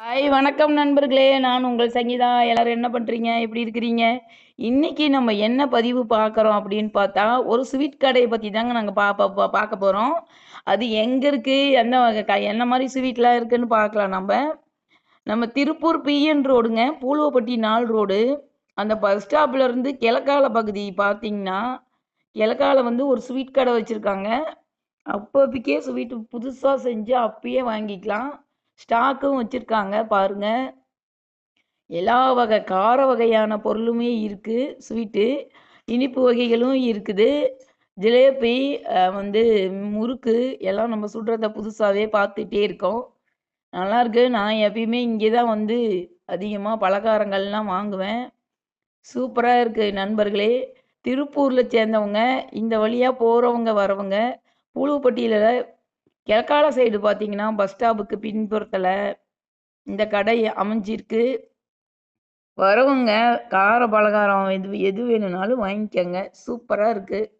Hi வணக்கம் நண்பர்களே. நான் உங்கள் சங்கீதா. எல்லாரும் என்ன பண்ணுறீங்க எப்படி இருக்கிறீங்க? இன்னைக்கு நம்ம என்ன பதிவு பார்க்குறோம் அப்படின்னு பார்த்தா ஒரு ஸ்வீட் கடையை பற்றி தாங்க நாங்கள் பா பா- பார்க்க போகிறோம் அது எங்கே இருக்குது எந்த வகை க என்ன மாதிரி ஸ்வீட்லாம் இருக்குதுன்னு பார்க்கலாம் நம்ம. நம்ம திருப்பூர் பிஎன் ரோடுங்க பூலுவப்பட்டி நாள் ரோடு. அந்த பஸ் ஸ்டாப்லேருந்து கிழக்கால பகுதி பார்த்தீங்கன்னா கிழக்கால வந்து ஒரு ஸ்வீட் கடை வச்சுருக்காங்க. அப்போதைக்கே ஸ்வீட் புதுசாக செஞ்சு அப்பயே வாங்கிக்கலாம். ஸ்டாக்கும் வச்சுருக்காங்க பாருங்க. எல்லா வகை கார வகையான பொருளுமே இருக்குது ஸ்வீட்டு. இனிப்பு வகைகளும் இருக்குது. ஜிலேபி வந்து முறுக்கு எல்லாம் நம்ம சுடுறத புதுசாகவே பார்த்துட்டே இருக்கோம். நல்லாயிருக்கு நான் எப்பயுமே இங்கே தான் வந்து அதிகமாக பலகாரங்கள்லாம் வாங்குவேன். சூப்பராக இருக்குது நண்பர்களே. திருப்பூரில் சேர்ந்தவங்க இந்த வழியாக போகிறவங்க வரவங்க புழுப்பட்டியில் கிழக்கால சைடு பார்த்தீங்கன்னா பஸ் ஸ்டாப்புக்கு பின்புறத்தில் இந்த கடை அமைஞ்சிருக்கு. வரவங்க கார பலகாரம் எது எது வேணும்னாலும் வாங்கிக்கோங்க. சூப்பராக இருக்குது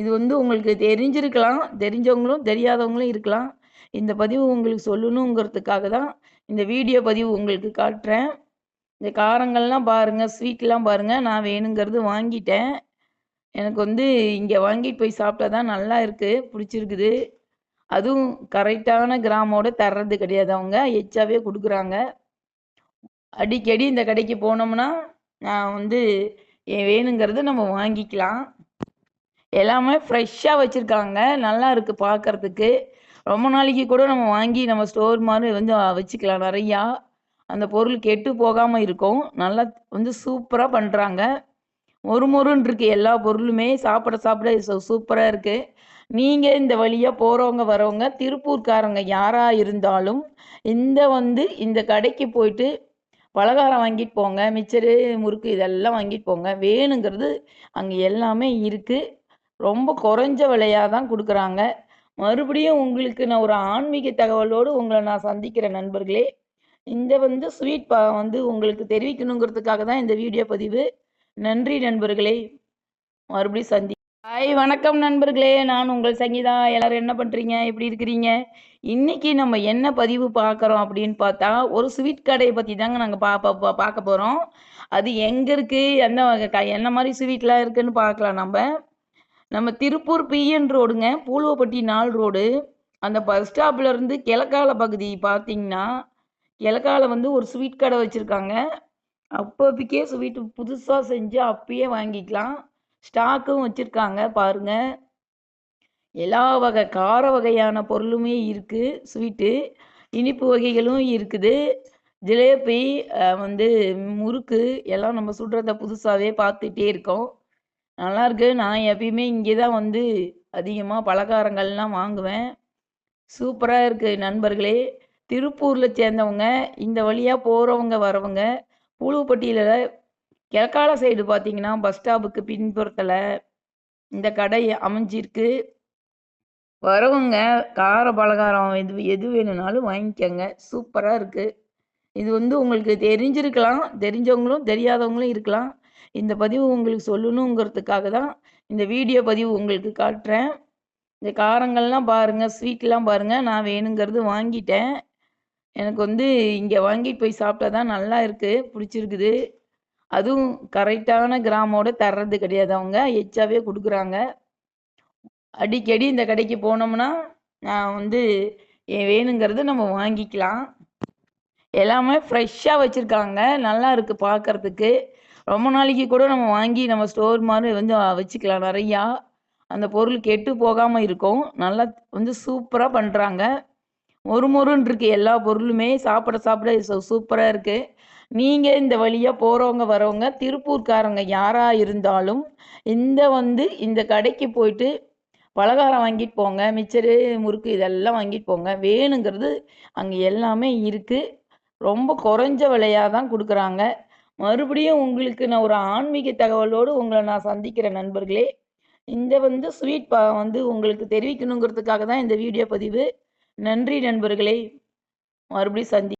இது வந்து உங்களுக்கு தெரிஞ்சிருக்கலாம். தெரிஞ்சவங்களும் தெரியாதவங்களும் இருக்கலாம். இந்த பதிவு உங்களுக்கு சொல்லணுங்கிறதுக்காக தான் இந்த வீடியோ பதிவு உங்களுக்கு காட்டுறேன். இந்த காரங்கள்லாம் பாருங்கள் ஸ்வீட்லாம் பாருங்கள் நான் வேணுங்கிறது வாங்கிட்டேன். எனக்கு வந்து இங்கே வாங்கிட்டு போய் சாப்பிட்டா தான் நல்லா இருக்குது பிடிச்சிருக்குது. அதுவும் கரெக்டான கிராமோட தர்றது கிடையாது. அவங்க எச்சாவே கொடுக்குறாங்க. அடிக்கடி இந்த கடைக்கு போனோம்னா நான் வந்து வேணுங்கிறத நம்ம வாங்கிக்கலாம். எல்லாமே ஃப்ரெஷ்ஷாக வச்சுருக்காங்க. நல்லா இருக்குது பார்க்குறதுக்கு ரொம்ப நாளைக்கு கூட நம்ம வாங்கி நம்ம ஸ்டோர் மாதிரி வந்து வச்சுக்கலாம். நிறையா அந்த பொருள் கெட்டு போகாமல் இருக்கும். நல்லா வந்து சூப்பராக பண்ணுறாங்க மொறு மொறுன்னு இருக்குது எல்லா பொருளுமே சாப்பிட சாப்பிட சூப்பராக இருக்குது நீங்கள் இந்த வழியாக போகிறவங்க வரவங்க திருப்பூர்காரங்க யாராக இருந்தாலும் இந்த வந்து இந்த கடைக்கு போயிட்டு பலகாரம் வாங்கிட்டு போங்க மிச்சரு முறுக்கு இதெல்லாம் வாங்கிட்டு போங்க. வேணுங்கிறது அங்கே எல்லாமே இருக்குது ரொம்ப குறைஞ்ச விலையாக தான் கொடுக்குறாங்க. மறுபடியும் உங்களுக்கு நான் ஒரு ஆன்மீக தகவலோடு உங்களை நான் சந்திக்கிறேன் நண்பர்களே. இந்த வந்து ஸ்வீட் பா வந்து உங்களுக்கு தெரிவிக்கணுங்கிறதுக்காக தான் இந்த வீடியோ பதிவு. நன்றி நண்பர்களே. மறுபடியும் சந்தி ஹாய் வணக்கம் நண்பர்களே. நான் உங்கள் சங்கீதா. எல்லாரும் என்ன பண்ணுறீங்க எப்படி இருக்கிறீங்க? இன்னைக்கு நம்ம என்ன பதிவு பார்க்குறோம் அப்படின்னு பார்த்தா ஒரு ஸ்வீட் கடையை பற்றி தாங்க நாங்கள் பா பா- பார்க்க போகிறோம் அது எங்கே இருக்குது எந்த வகை க என்ன மாதிரி ஸ்வீட்லாம் இருக்குன்னு பார்க்கலாம் நம்ம. நம்ம திருப்பூர் பிஎன் ரோடுங்க பூலுவப்பட்டி நாள் ரோடு. அந்த பஸ் ஸ்டாப்லேருந்து கிழக்கால பகுதி பார்த்தீங்கன்னா கிழக்கால வந்து ஒரு ஸ்வீட் கடை வச்சுருக்காங்க. அப்போதைக்கே ஸ்வீட் புதுசாக செஞ்சு அப்பயே வாங்கிக்கலாம். ஸ்டாக்கும் வச்சுருக்காங்க பாருங்க. எல்லா வகை கார வகையான பொருளுமே இருக்குது ஸ்வீட்டு. இனிப்பு வகைகளும் இருக்குது. ஜிலேபி வந்து முறுக்கு எல்லாம் நம்ம சுடுறத புதுசாகவே பார்த்துட்டே இருக்கோம். நல்லாயிருக்கு நான் எப்பயுமே இங்கே தான் வந்து அதிகமாக பலகாரங்கள்லாம் வாங்குவேன். சூப்பராக இருக்குது நண்பர்களே. திருப்பூரில் சேர்ந்தவங்க இந்த வழியாக போகிறவங்க வரவங்க புழுப்பட்டியில் கிழக்கால சைடு பார்த்தீங்கன்னா பஸ் ஸ்டாப்புக்கு பின்புறத்தில் இந்த கடை அமைஞ்சிருக்கு. வரவங்க கார பலகாரம் எது எது வேணும்னாலும் வாங்கிக்கோங்க. சூப்பராக இருக்குது இது வந்து உங்களுக்கு தெரிஞ்சிருக்கலாம். தெரிஞ்சவங்களும் தெரியாதவங்களும் இருக்கலாம். இந்த பதிவு உங்களுக்கு சொல்லணுங்கிறதுக்காக தான் இந்த வீடியோ பதிவு உங்களுக்கு காட்டுறேன். இந்த காரங்கள்லாம் பாருங்கள் ஸ்வீட்லாம் பாருங்கள் நான் வேணுங்கிறது வாங்கிட்டேன். எனக்கு வந்து இங்கே வாங்கிட்டு போய் சாப்பிட்டா தான் நல்லா இருக்குது பிடிச்சிருக்குது. அதுவும் கரெக்டான கிராமோட தர்றது கிடையாது. அவங்க எச்சாவே கொடுக்குறாங்க. அடிக்கடி இந்த கடைக்கு போனோம்னா நான் வந்து என் வேணுங்கிறது நம்ம வாங்கிக்கலாம். எல்லாமே ஃப்ரெஷ்ஷாக வச்சுருக்காங்க. நல்லா இருக்குது பார்க்குறதுக்கு ரொம்ப நாளைக்கு கூட நம்ம வாங்கி நம்ம ஸ்டோர் மாதிரி வந்து வச்சுக்கலாம். நிறையா அந்த பொருள் கெட்டு போகாமல் இருக்கும். நல்லா வந்து சூப்பராக பண்ணுறாங்க மொறு மொறுன்னு எல்லா பொருளுமே சாப்பிட சாப்பிட சூப்பராக இருக்குது நீங்கள் இந்த வழியாக போகிறவங்க வரவங்க திருப்பூர்காரங்க யாராக இருந்தாலும் இந்த வந்து இந்த கடைக்கு போயிட்டு பலகாரம் வாங்கிட்டு போங்க மிச்சரு முறுக்கு இதெல்லாம் வாங்கிட்டு போங்க. வேணுங்கிறது அங்கே எல்லாமே இருக்குது ரொம்ப குறைஞ்ச விலையாக தான் கொடுக்குறாங்க. மறுபடியும் உங்களுக்கு நான் ஒரு ஆன்மீக தகவலோடு உங்களை நான் சந்திக்கிறேன் நண்பர்களே. இந்த வந்து ஸ்வீட் பா வந்து உங்களுக்கு தெரிவிக்கணுங்கிறதுக்காக தான் இந்த வீடியோ பதிவு. நன்றி நண்பர்களே. மறுபடியும் சந்தி